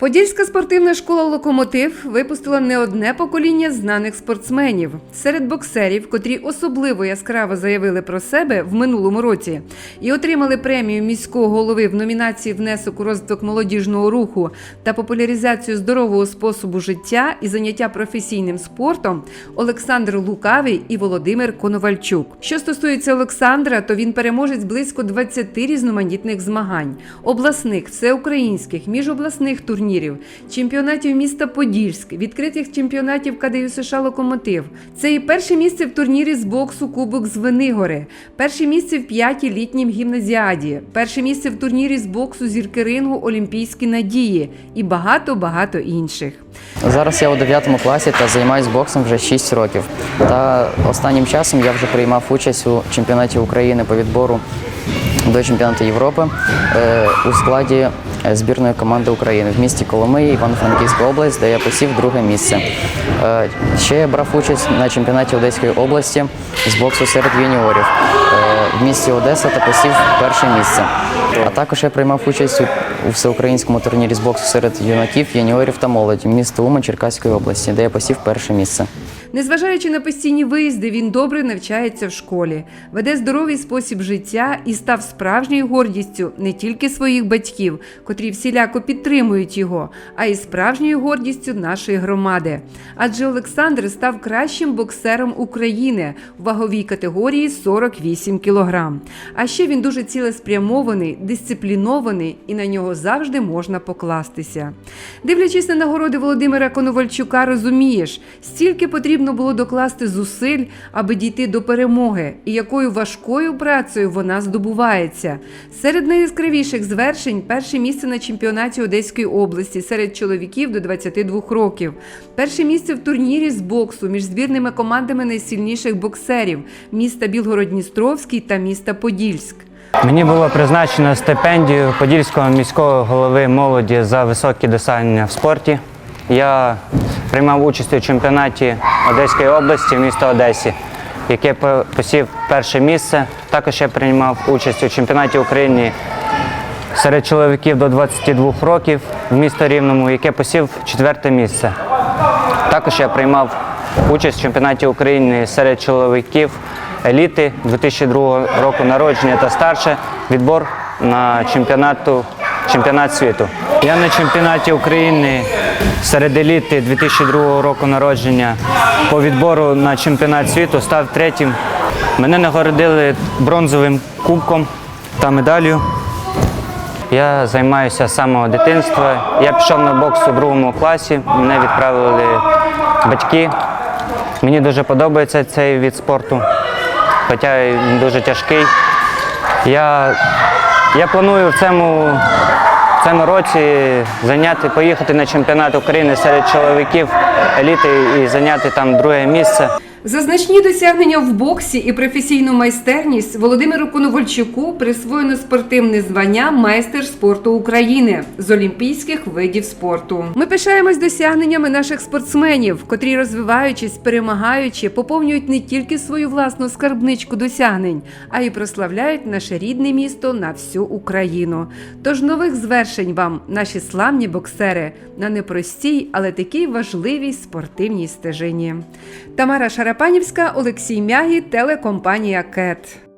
Подільська спортивна школа Локомотив випустила не одне покоління знаних спортсменів серед боксерів, котрі особливо яскраво заявили про себе в минулому році і отримали премію міського голови в номінації Внесок у розвиток молодіжного руху та популяризацію здорового способу життя і заняття професійним спортом. Олександр Лукавий і Володимир Коновальчук. Що стосується Олександра, то він переможець близько 20 різноманітних змагань, обласних, всеукраїнських, міжобласних турнірів, чемпіонатів міста Подільськ, відкритих чемпіонатів КДЮ США Локомотив. Це і перше місце в турнірі з боксу Кубок з Венигори, перше місце в п'ятій літнім гімназіаді, перше місце в турнірі з боксу зірки рингу Олімпійські надії і багато багато інших. Зараз я у 9 класі та займаюся боксом вже 6 років. Та останнім часом я вже приймав участь у чемпіонаті України по відбору до чемпіонату Європи е, у складі збірної команди України в місті Коломиї, Івано-Франківська область, де я посів друге місце. Е, Ще я брав участь на чемпіонаті Одеської області з боксу серед юніорів е, в місті Одеса та посів перше місце. А також я приймав участь у, всеукраїнському турнірі з боксу серед юнаків, юніорів та молоді міста Умань Черкаської області, де я посів перше місце. Незважаючи на постійні виїзди, він добре навчається в школі, веде здоровий спосіб життя і став справжньою гордістю не тільки своїх батьків, котрі всіляко підтримують його, а й справжньою гордістю нашої громади. Адже Олександр став кращим боксером України в ваговій категорії 48 кілограм. А ще він дуже цілеспрямований, дисциплінований і на нього завжди можна покластися. Дивлячись на нагороди Володимира Коновальчука, розумієш, стільки потрібно було докласти зусиль, аби дійти до перемоги, і якою важкою працею вона здобувається. Серед найяскравіших звершень перше місце на чемпіонаті Одеської області серед чоловіків до 22 років, перше місце в турнірі з боксу між збірними командами найсильніших боксерів міста Білгород-Дністровський та міста Подільськ. Мені було призначено стипендію Подільського міського голови молоді за високі досягнення в спорті. Я приймав участь у чемпіонаті Одеської області в місто Одесі, яке посів перше місце. Також я приймав участь у чемпіонаті України серед чоловіків до 22 років в місто Рівному, яке посів четверте місце. Також я приймав участь в чемпіонаті України серед чоловіків еліти 2002 року народження та старше. Відбор на чемпіонату, чемпіонат світу. Я на чемпіонаті України серед еліти 2002 року народження по відбору на чемпіонат світу став третім. Мене нагородили бронзовим кубком та медаллю. Я займаюся з самого дитинства. Я пішов на бокс у другому класі, мене відправили батьки. Мені дуже подобається цей від спорту, хоча він дуже тяжкий. Я, я планую в цьому, цьому році зайняти, поїхати на чемпіонат України серед чоловіків еліти і зайняти там друге місце. За значні досягнення в боксі і професійну майстерність Володимиру Коновальчуку присвоєно спортивне звання майстер спорту України з олімпійських видів спорту. Ми пишаємось досягненнями наших спортсменів, котрі, розвиваючись, перемагаючи, поповнюють не тільки свою власну скарбничку досягнень, а й прославляють наше рідне місто на всю Україну. Тож нових звершень вам, наші славні боксери, на непростій, але такій важливій спортивній стежині. Тамара Шарапанівська, Олексій Мягі, телекомпанія КЕТ.